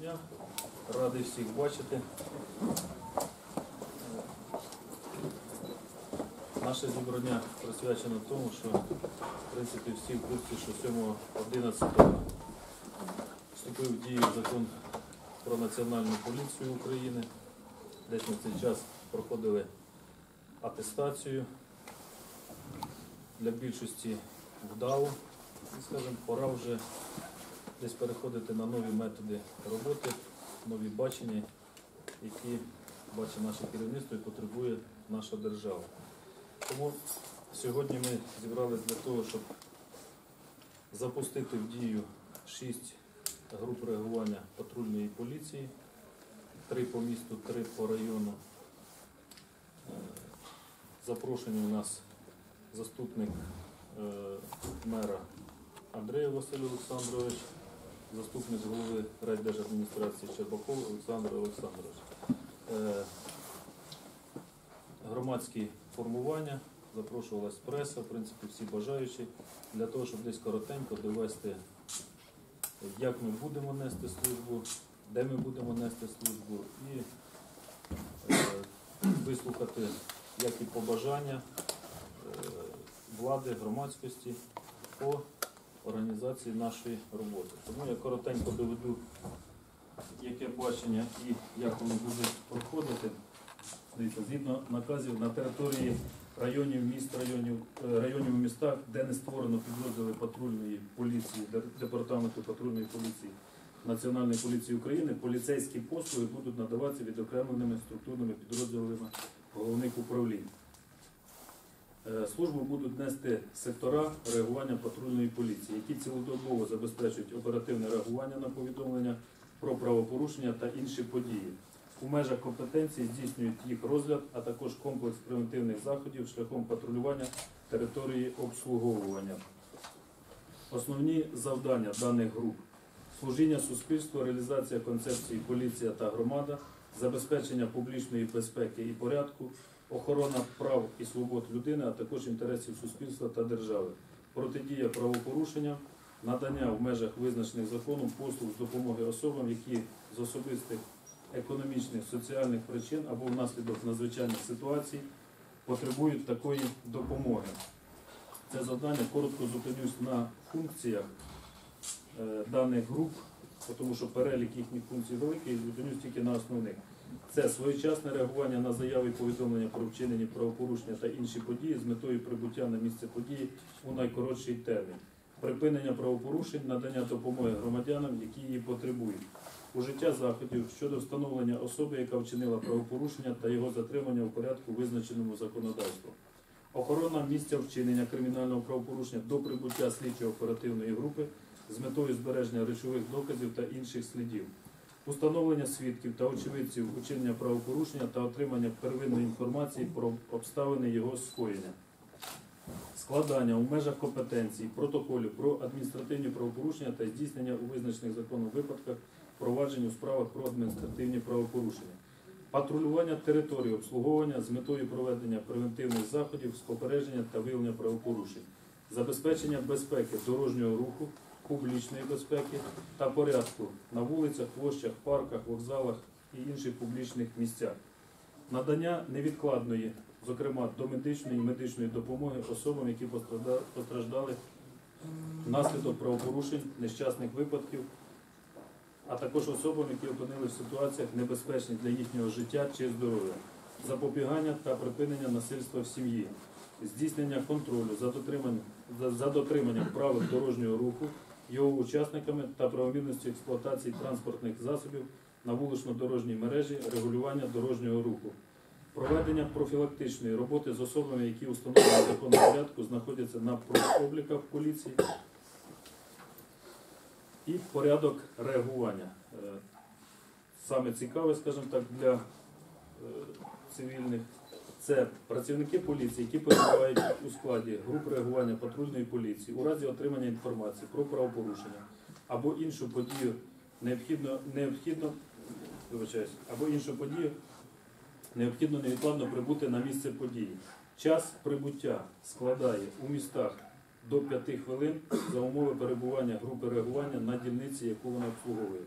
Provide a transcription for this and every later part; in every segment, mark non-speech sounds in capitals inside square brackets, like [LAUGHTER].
дня. Радий всіх бачити. Наше зібрання присвячено тому, що в принципі всі в курсі, що 7.11 вступив в дію закон про національну поліцію України. Десь на цей час проходили атестацію. Для більшості вдало. І, скажімо, пора вже десь переходити на нові методи роботи, нові бачення, які бачить наше керівництво і потребує наша держава. Тому сьогодні ми зібралися для того, щоб запустити в дію шість груп реагування патрульної поліції, три по місту, три по району. Е, Запрошений у нас заступник е, мера Андрій Василь Олександрович, заступник голови райдержадміністрації Щербаков Олександр Олександрович. Е, Громадські формування, запрошувалась преса, в принципі, всі бажаючі, для того, щоб десь коротенько довести, як ми будемо нести службу, де ми будемо нести службу, і е, вислухати як і побажання е, влади, громадськості по організації нашої роботи. Тому я коротенько доведу, яке бачення і як воно буде проходити. Дивіться, згідно наказів на території районів, міст, районів, е, районів містах, де не створено підрозділи патрульної поліції, департаменту патрульної поліції Національної поліції України, поліцейські послуги будуть надаватися відокремленими структурними підрозділами головних управлінь. Е, Службу будуть нести сектора реагування патрульної поліції, які цілодобово забезпечують оперативне реагування на повідомлення про правопорушення та інші події. У межах компетенції здійснюють їх розгляд, а також комплекс превентивних заходів шляхом патрулювання території обслуговування. Основні завдання даних груп служіння суспільству, реалізація концепції поліція та громада, забезпечення публічної безпеки і порядку, охорона прав і свобод людини, а також інтересів суспільства та держави, протидія правопорушенням, надання в межах визначених законом послуг з допомоги особам, які з особистих економічних, соціальних причин або внаслідок надзвичайних ситуацій потребують такої допомоги. Це завдання коротко зупинюсь на функціях е, даних груп, тому що перелік їхніх функцій великий, зупинюсь тільки на основних. Це своєчасне реагування на заяви і повідомлення про вчинені правопорушення та інші події з метою прибуття на місце події у найкоротший термін, припинення правопорушень, надання допомоги громадянам, які її потребують, ужиття заходів щодо встановлення особи, яка вчинила правопорушення та його затримання у порядку, визначеному законодавством. Охорона місця вчинення кримінального правопорушення до прибуття слідчо-оперативної групи з метою збереження речових доказів та інших слідів, установлення свідків та очевидців учинення правопорушення та отримання первинної інформації про обставини його скоєння, складання у межах компетенцій протоколів про адміністративні правопорушення та здійснення у визначених законом випадках проваджень у справах про адміністративні правопорушення. Патрулювання території обслуговування з метою проведення превентивних заходів з та виявлення правопорушень, забезпечення безпеки дорожнього руху, публічної безпеки та порядку на вулицях, площах, парках, вокзалах і інших публічних місцях, надання невідкладної, зокрема домедичної і медичної допомоги особам, які постражда- постраждали внаслідок правопорушень, нещасних випадків а також особам, які опинилися в ситуаціях небезпечних для їхнього життя чи здоров'я, запобігання та припинення насильства в сім'ї, здійснення контролю за дотриманням, за, дотриманням правил дорожнього руху, його учасниками та правомірності експлуатації транспортних засобів на вулично-дорожній мережі, регулювання дорожнього руху. Проведення профілактичної роботи з особами, які у встановленому законному порядку знаходяться на профобліках поліції, і порядок реагування. Е, Саме цікаве, скажімо так, для е, цивільних це працівники поліції, які перебувають у складі груп реагування патрульної поліції у разі отримання інформації про правопорушення або іншу подію необхідно, необхідно, або іншу подію необхідно невідкладно прибути на місце події. Час прибуття складає у містах до 5 хвилин за умови перебування групи реагування на дільниці, яку вона обслуговує.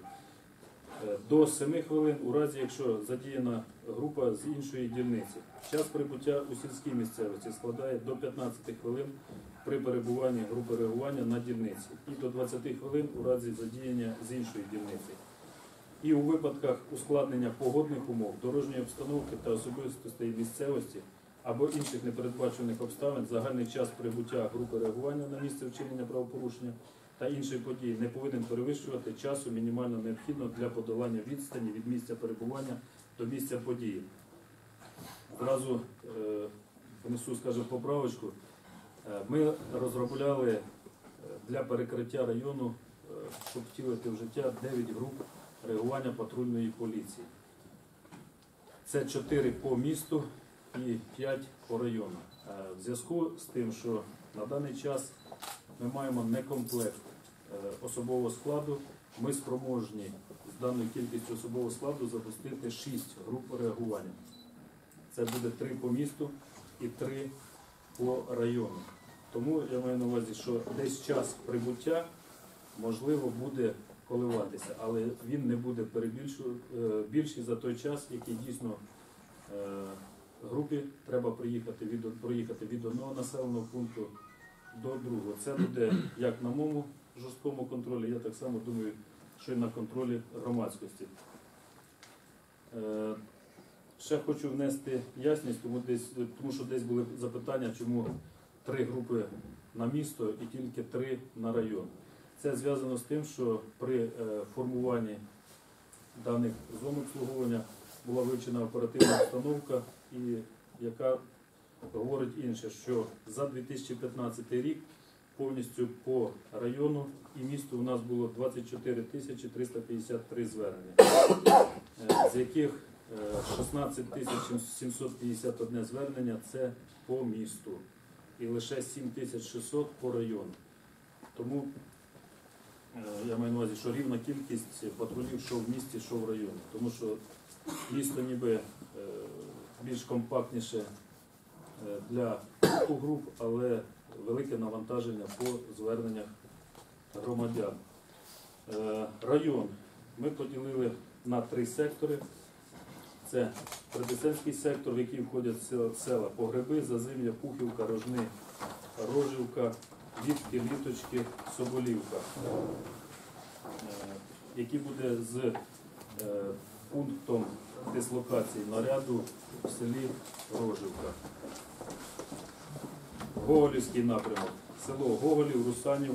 Е, До 7 хвилин у разі, якщо задіяна група з іншої дільниці. Час прибуття у сільській місцевості складає до 15 хвилин при перебуванні групи реагування на дільниці і до 20 хвилин у разі задіяння з іншої дільниці. І у випадках ускладнення погодних умов, дорожньої обстановки та особистостей місцевості або інших непередбачених обставин загальний час прибуття групи реагування на місце вчинення правопорушення та інших подій не повинен перевищувати часу мінімально необхідного для подолання відстані від місця перебування до місця події. Зразу е, внесу, скажімо, поправочку. Е, Ми розробляли е, для перекриття району, е, щоб втілити в життя 9 груп реагування патрульної поліції. Це 4 по місту і 5 по району. В зв'язку з тим, що на даний час ми маємо некомплект особового складу, ми спроможні з даною кількістю особового складу запустити 6 груп реагування. Це буде 3 по місту і 3 по району. Тому я маю на увазі, що десь час прибуття можливо буде коливатися, але він не буде е, більший за той час, який дійсно е, групі треба приїхати від, проїхати від одного населеного пункту до другого. Це буде як на моєму жорсткому контролі, я так само думаю, що і на контролі громадськості. Е, Ще хочу внести ясність, тому, десь, тому що десь були запитання, чому три групи на місто і тільки три на район. Це зв'язано з тим, що при е, формуванні даних зон обслуговування була вивчена оперативна обстановка, і яка говорить інше, що за 2015 рік повністю по району і місту у нас було 24 тисячі 353 звернення, е, з яких е, 16 тисяч 751 звернення це по місту і лише 7 тисяч 600 по району. Тому е, я маю на увазі, що рівна кількість патрулів що в місті, що в районі. Тому що місто ніби е, більш компактніше е, для груп, але велике навантаження по зверненнях громадян. Е, Район ми поділили на три сектори. Це Придесенський сектор, в який входять села- Погреби, Зазим'я, Пухівка, Рожни, Рожівка, Вітки, Літочки, Соболівка, е, який буде з е, пунктом дислокації наряду в селі Рожівка. Гоголівський напрямок. Село Гоголів, Русанів,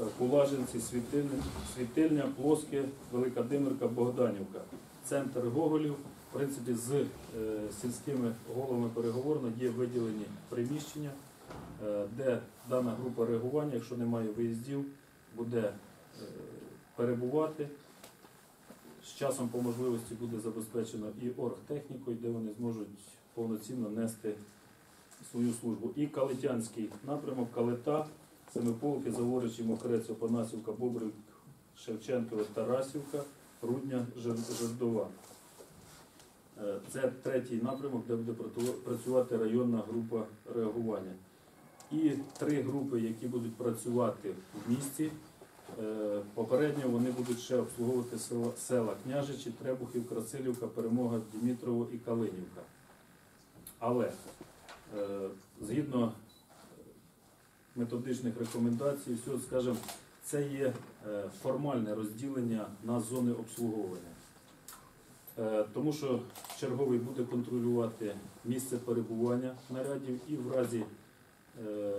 е, Кулажинці, Світильня, Світильня, Плоске, Велика Димирка, Богданівка. Центр Гоголів, в принципі, з е, сільськими головами переговорно є виділені приміщення, е, де дана група реагування, якщо немає виїздів, буде перебувати. З часом по можливості буде забезпечено і оргтехнікою, де вони зможуть повноцінно нести свою службу. І Калитянський напрямок, Калита, Семиполки, Заворичі, Мокрець, Опанасівка, Бобрик, Шевченкове, Тарасівка, Рудня, Жердова. Е, Це третій напрямок, де буде працювати районна група реагування. І три групи, які будуть працювати в місті. Е, Попередньо вони будуть ще обслуговувати села, Княжичі, Требухів, Красилівка, Перемога, Дімітрово і Калинівка. Але згідно методичних рекомендацій, все, скажімо, це є е, формальне розділення на зони обслуговування. Е, Тому що черговий буде контролювати місце перебування нарядів і в разі е,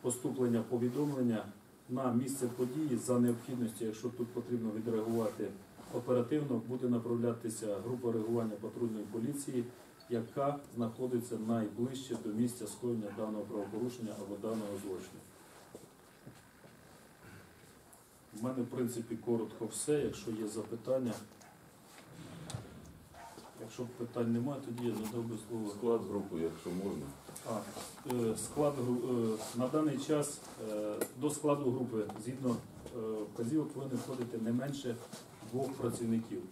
поступлення повідомлення на місце події за необхідності, якщо тут потрібно відреагувати оперативно, буде направлятися група реагування патрульної поліції, яка знаходиться найближче до місця скоєння даного правопорушення або даного злочину. У мене, в принципі, коротко все. Якщо є запитання, якщо питань немає, тоді я надав би слово. Склад групи, якщо можна. А, е, склад е, на даний час е, до складу групи згідно е, вказівок повинен входити не менше двох працівників.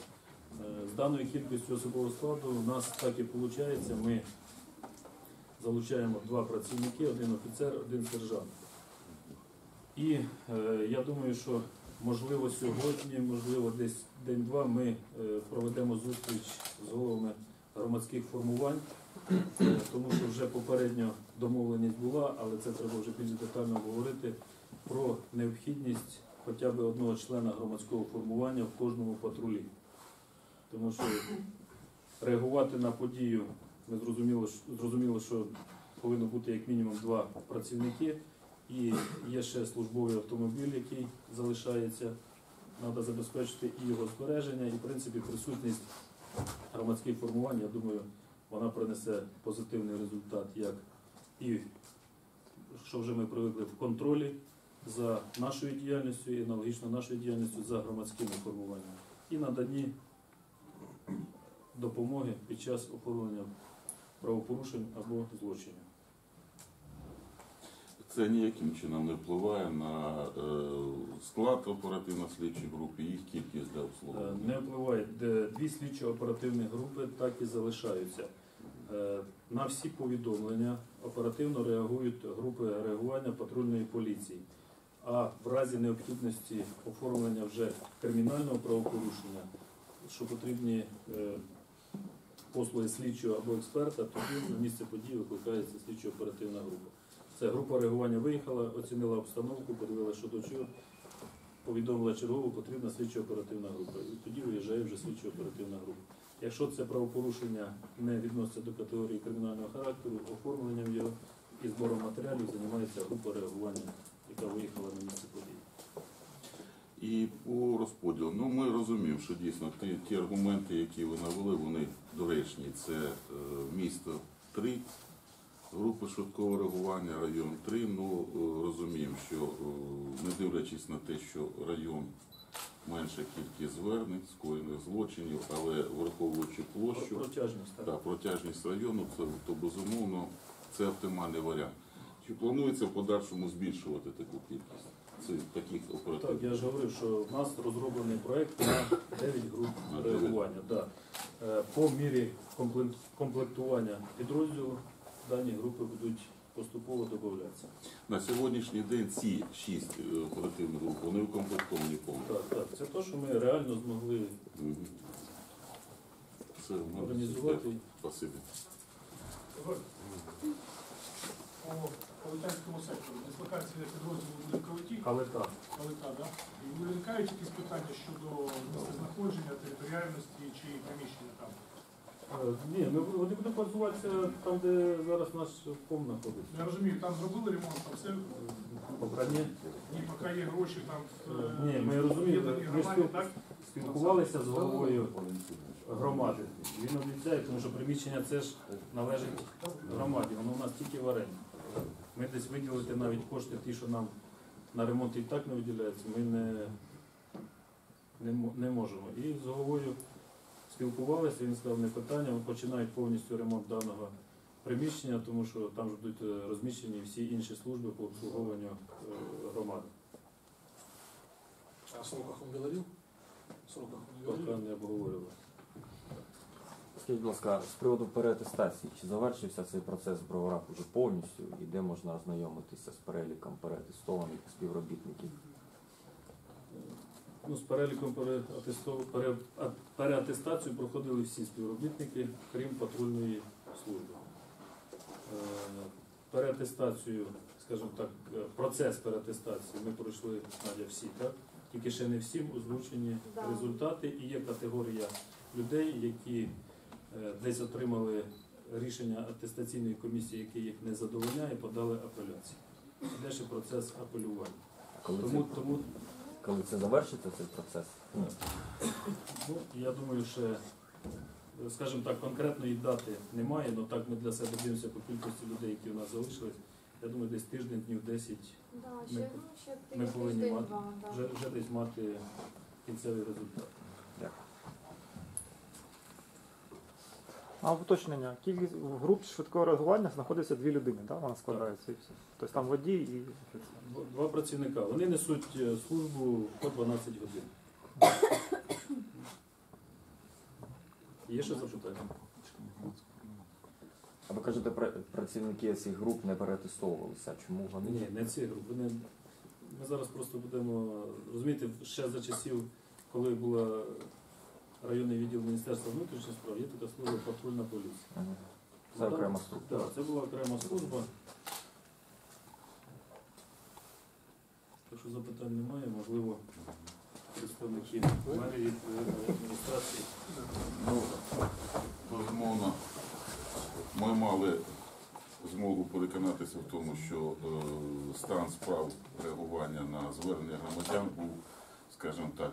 Е, З даною кількістю особового складу у нас так і виходить, ми залучаємо два працівники, один офіцер, один сержант. І е, я думаю, що можливо сьогодні, можливо, десь день-два ми е, проведемо зустріч з головами громадських формувань, тому що вже попередньо домовленість була, але це треба вже більш детально обговорити про необхідність хоча б одного члена громадського формування в кожному патрулі. Тому що реагувати на подію ми зрозуміли, зрозуміло, що повинно бути як мінімум два працівники, і є ще службовий автомобіль, який залишається. Треба забезпечити і його збереження, і в принципі присутність громадських формувань, я думаю, вона принесе позитивний результат, як і що вже ми привикли в контролі за нашою діяльністю і аналогічно нашою діяльністю за громадськими формуваннями. І наданні допомоги під час оформлення правопорушень або злочинів. Це ніяким чином не впливає на е, склад оперативно-слідчої групи, їх кількість для Е, обслуговування. Не впливає. Дві слідчо-оперативні групи так і залишаються. Е, На всі повідомлення оперативно реагують групи реагування патрульної поліції. А в разі необхідності оформлення вже кримінального правопорушення, що потрібні е, послуги слідчого або експерта, тоді на місце події викликається слідчо-оперативна група. Це група реагування виїхала, оцінила обстановку, подивила, що до чого, повідомила чергову, потрібна слідчо-оперативна група. І тоді виїжджає вже слідчо-оперативна група. Якщо це правопорушення не відноситься до категорії кримінального характеру, оформленням його і збором матеріалів займається група реагування, яка виїхала на місце події. І по розподілу, ну ми розуміємо, що дійсно ті, ті аргументи, які ви навели, вони доречні. Це е, місто 3, групи швидкого реагування, район 3. Ну е, розуміємо, що е, не дивлячись на те, що район менша кількість звернень, скоєних злочинів, але враховуючи площу. Протяжність. Да, протяжність району, це то безумовно це оптимальний варіант. Чи планується в подальшому збільшувати таку кількість цих таких Так, я ж говорив, що в нас розроблений проект на 9 груп На дев'ять. реагування. Да. Е, По мірі комплект- комплектування підрозділу дані групи будуть поступово додатися. На сьогоднішній день ці шість е, оперативних груп вони укомплектовані повністю. Так, так. Це те, що ми реально змогли Мгм. Це в мене організувати. все. Спасибі. По Калитанському сектору. Дислокація підрозділу буде в Калиті, Але так. Калита, да? І виникають якісь питання щодо місцезнаходження, територіальності чи приміщення там? Е, Ні, ми вони будуть базуватися там, де зараз наш ком знаходиться. Я розумію, там зробили ремонт, там все, Поки ні. ні, поки є гроші, там Е, Ні, ми розуміємо. об'єднані Ми громади, спіл- так? спілкувалися з головою громади. Він обіцяє, тому що приміщення це ж належить громаді, воно у нас тільки в оренді. Ми десь виділити навіть кошти, ті, що нам на ремонт і так не виділяються, ми не, не, не можемо. І з головою спілкувалися, він сказав, не питання, вони починають повністю ремонт даного приміщення, тому що там ж будуть е, розміщені всі інші служби по обслуговуванню е, громади. А в сроках він говорив? В сроках Поки говорив? не обговорювали. Скажіть, будь ласка, з приводу переатестації, чи завершився цей процес в броварах уже повністю і де можна ознайомитися з переліком переатестованих співробітників? Ну, з переліком пере- переатестацію проходили всі співробітники, крім патрульної служби. Е, Переатестацію, скажімо так, е, процес переатестації ми пройшли Надя всі, так? Тільки ще не всім озвучені результати. І є категорія людей, які десь отримали рішення атестаційної комісії, яке їх не задовольняє, подали апеляцію. Іде ще процес апелювання. Коли, Тому, це, тому коли це завершиться цей процес? Ну, я думаю, що, скажімо так, конкретної дати немає, але так ми для себе дивимося по кількості людей, які у нас залишились. Я думаю, десь тиждень, днів 10 Да, Ми ще, ну, ще повинні тиждень, мати- два, да. вже, вже десь мати кінцевий результат. А уточнення, кількість в групі швидкого реагування знаходиться дві людини, да? вона складається і все. Тобто там водій і офіцер. Два працівника. Вони несуть е, службу по 12 годин. Є ще запитання? А ви кажете, пра- працівники цих груп не переатестовувалися. Чому вони? Ні, не ці групи. Вони, ми зараз просто будемо розумієте, ще за часів коли була районний відділ Міністерства внутрішніх справ, є така служба патрульна поліція. Це окрема структура. Так, це була окрема служба. Якщо запитань немає, можливо, представники мерії від е, адміністрації. Ну, безумовно, ми мали змогу переконатися в тому, що е, стан справ реагування на звернення громадян був, скажімо так,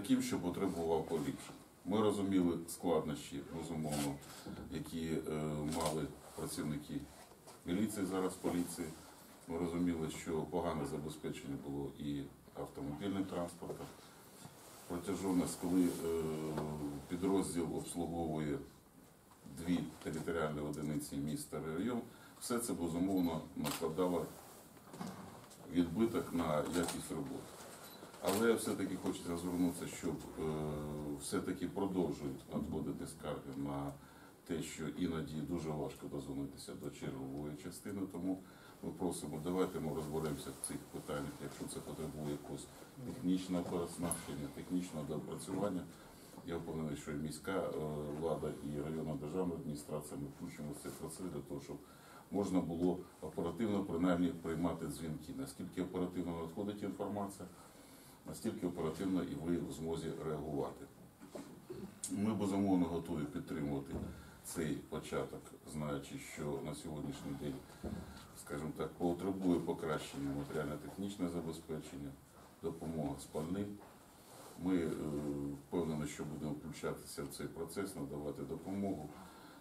таким, що потребував поліпшень. Ми розуміли складнощі, безумовно, які е, мали працівники міліції зараз поліції. Ми розуміли, що погане забезпечення було і автомобільним транспортом. Протяжність, коли е, підрозділ обслуговує дві територіальні одиниці міста район, все це безумовно накладало відбиток на якість роботи. Але все-таки хочеться звернутися, щоб е, все-таки продовжують надходити скарги на те, що іноді дуже важко дозвонитися до чергової частини. Тому ми просимо, давайте ми розберемося в цих питаннях, якщо це потребує якогось технічного переоснащення, технічного доопрацювання. Я впевнений, що і міська е, влада, і районна державна адміністрація ми включимо в цей процес для того, щоб можна було оперативно принаймні приймати дзвінки. Наскільки оперативно надходить інформація, настільки оперативно і ви в змозі реагувати. Ми безумовно готові підтримувати цей початок, знаючи, що на сьогоднішній день, скажімо так, потребує покращення матеріально-технічне забезпечення, допомога спальним. Ми е, впевнені, що будемо включатися в цей процес, надавати допомогу.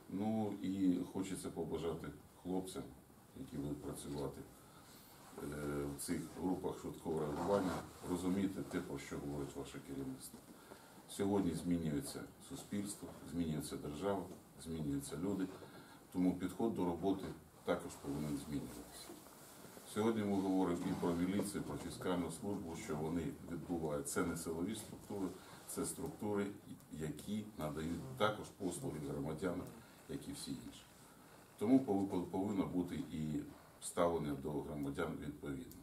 Ну і хочеться побажати хлопцям, які будуть працювати в цих групах швидкого реагування, розуміти те, про що говорить ваше керівництво. Сьогодні змінюється суспільство, змінюється держава, змінюються люди, тому підход до роботи також повинен змінюватися. Сьогодні ми говоримо і про міліцію, і про фіскальну службу, що вони відбувають. Це не силові структури, це структури, які надають також послуги громадянам, як і всі інші. Тому пов- повинно бути і ставлення до громадян відповідно.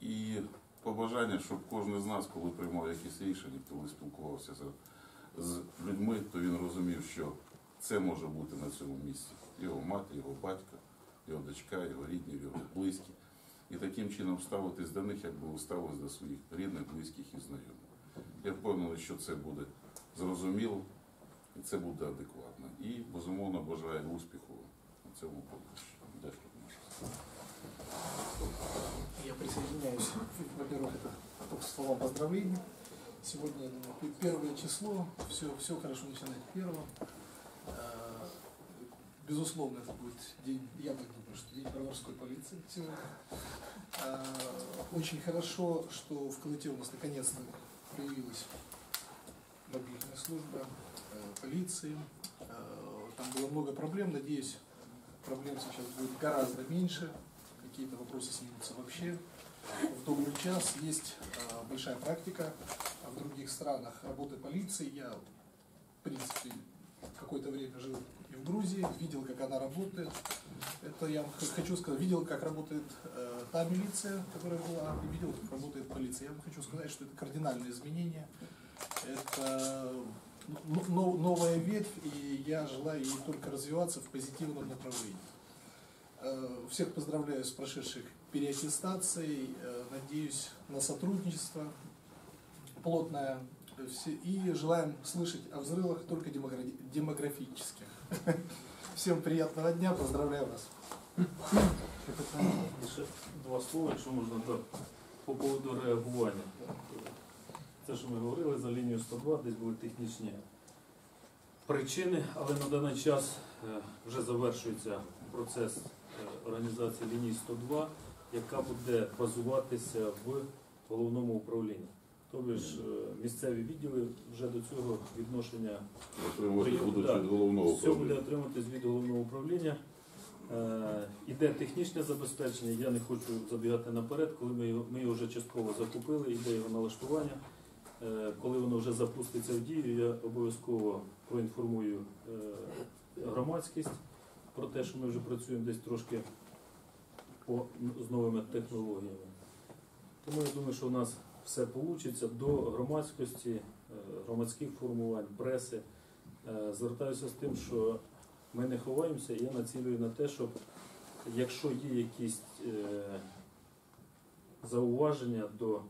І побажання, щоб кожен з нас, коли приймав якісь рішення, коли спілкувався з, людьми, то він розумів, що це може бути на цьому місці. Його мати, його батько, його дочка, його рідні, його близькі. І таким чином ставитись до них, якби ви ставились до своїх рідних, близьких і знайомих. Я впевнений, що це буде зрозуміло і це буде адекватно. І безумовно бажаю успіху на цьому поприщі. Я присоединяюсь. Во-первых, это только слова поздравлений. Сегодня я думаю, первое число, все, все хорошо начинать первого. Э, Безусловно, это будет день, я так думаю, что день броварской полиции сегодня. Э, Очень хорошо, что в Калыте у нас наконец-то появилась мобильная служба э, полиции. Э, Там было много проблем, надеюсь, проблем сейчас будет гораздо меньше, какие-то вопросы снимутся вообще. В добрый час есть э, большая практика в других странах работы полиции. Я, в принципе, какое-то время жил и в Грузии, видел, как она работает. Это я хочу сказать, видел, как работает э, та милиция, которая была, и видел, как работает полиция. Я вам хочу сказать, что это кардинальное изменение. Это ну, но- новая ветвь, и я желаю ей только развиваться в позитивном направлении. Э, Всех поздравляю с прошедшей переаттестацией, э, надеюсь на сотрудничество плотное э, все- и желаем слышать о взрывах только демогра- демографических. [LAUGHS] Всем приятного дня, поздравляю вас. І ще два слова, якщо можна, так, по поводу реагування. Це, що ми говорили за лінію 102, десь були технічні причини, але на даний час е, вже завершується процес е, Організації лінії 102, яка буде базуватися в головному управлінні. Тобто ж е, місцеві відділи вже до цього відношення Отримувати будуть Так. від головного все буде управління. отриматись від головного управління. Е, Іде технічне забезпечення, я не хочу забігати наперед, коли ми його, ми його вже частково закупили, іде його налаштування. Е, Коли воно вже запуститься в дію, я обов'язково проінформую е, громадськість про те, що ми вже працюємо десь трошки по, з новими технологіями. Тому я думаю, що у нас все вийде до громадськості, е, громадських формувань, преси. Е, Звертаюся з тим, що ми не ховаємося, я націлюю на те, щоб якщо є якісь е, зауваження до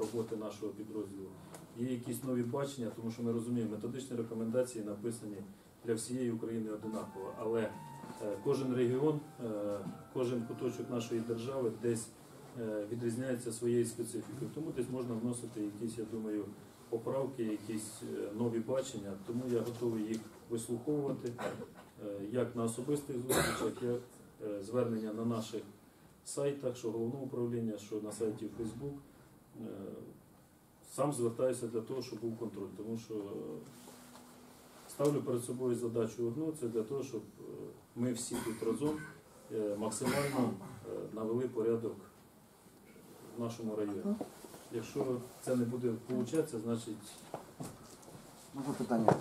роботи нашого підрозділу, є якісь нові бачення, тому що ми розуміємо, методичні рекомендації написані для всієї України одинаково, але кожен регіон, е, кожен куточок нашої держави десь е, відрізняється своєю специфікою. Тому десь можна вносити якісь, я думаю, поправки, якісь е, нові бачення. Тому я готовий їх вислуховувати е, як на особистих зустрічах, як е, звернення на наших сайтах, що головного управління, що на сайті. Е, Сам звертаюся для того, щоб був контроль, тому що е, ставлю перед собою задачу одну, це для того, щоб е, ми всі тут разом е, максимально е, навели порядок в нашому районі. Якщо це не буде получатися, значить Можна питання.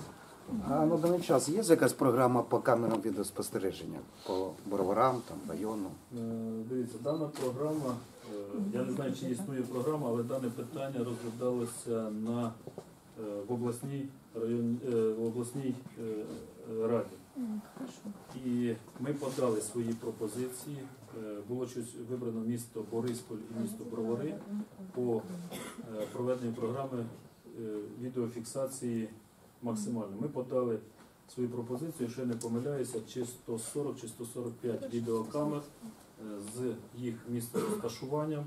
А на даний час є якась програма по камерам відеоспостереження по броварам, там, району? Дивіться, дана програма, я не знаю, чи існує програма, але дане питання розглядалося на, в обласній, район, е, в обласній е, раді. І ми подали свої пропозиції. Е, Було щось вибрано місто Борисполь і місто Бровари по е, проведенню програми е, відеофіксації максимально. Ми подали свою пропозицію, якщо я не помиляюся, чи 140 чи 145 відеокамер е, з їх місцем розташуванням, е,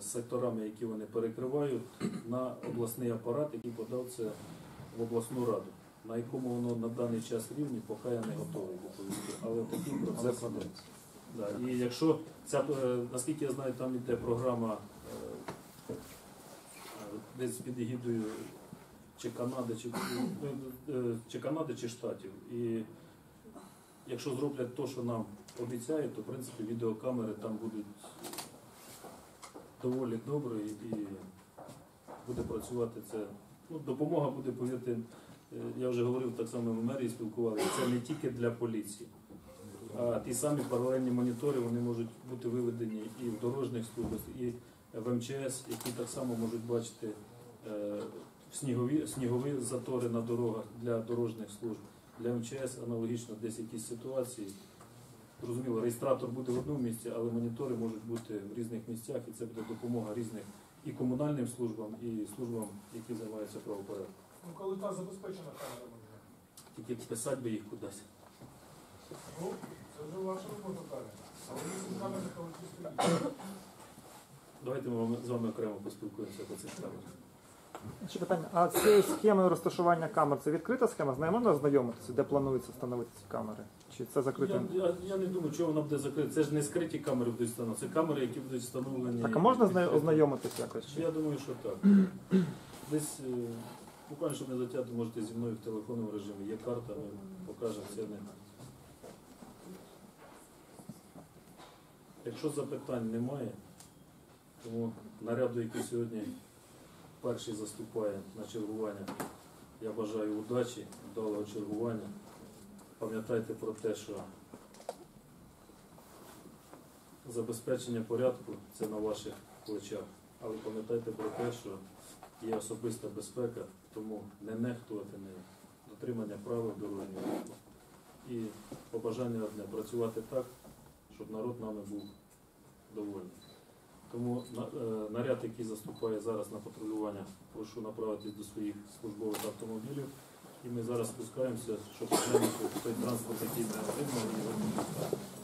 секторами, які вони перекривають, на обласний апарат, який подав це в обласну раду. На якому воно на даний час рівні, поки я не готовий доповісти. Але такий процес іде. Да. І якщо ця, е, наскільки я знаю, там іде програма е, е, десь під егідою чи Канади, чи, е, е, чи Канади, чи Штатів. І якщо зроблять те, що нам обіцяють, то в принципі відеокамери там будуть доволі добрі і буде працювати це. Ну, допомога буде, повірте, е, я вже говорив так само в мерії спілкувалися, це не тільки для поліції. А ті самі паралельні монітори вони можуть бути виведені і в дорожніх службах, і в МЧС, які так само можуть бачити е, снігові, снігові затори на дорогах для дорожніх служб. Для МЧС аналогічно десь якісь ситуації. Зрозуміло, реєстратор буде в одному місці, але монітори можуть бути в різних місцях, і це буде допомога різних і комунальним службам, і службам, які займаються правопорядком. Ну, коли та забезпечена камера буде. Тільки писати би їх кудись. Ну, це вже ваша робота далі. Але якщо камера то стоїть. Давайте ми з вами окремо поспілкуємося по цих камерах. Ще питання. А цією схемою розташування камер це відкрита схема? З нею можна ознайомитися, де планується встановити ці камери? Чи це закрита? Я, я, я не думаю, чого вона буде закрита. Це ж не скриті камери будуть встановлені, це камери, які будуть встановлені. Так, а можна з нею ознайомитися якось? Чи? Я думаю, що так. Десь е, буквально, щоб не затягти, можете зі мною в телефонному режимі. Є карта, ми покажемо це не. Якщо запитань немає, тому наряду, який сьогодні перший заступає на чергування, я бажаю удачі, вдалого чергування. Пам'ятайте про те, що забезпечення порядку це на ваших плечах. Але пам'ятайте про те, що є особиста безпека, тому не нехтувати нею, дотримання правил дорожнього руху. І побажання одне працювати так, щоб народ нами був довольний. Тому е, наряд, який заступає зараз на патрулювання, прошу направитись до своїх службових автомобілів. І ми зараз спускаємося, щоб той транспорт, який не отримав, не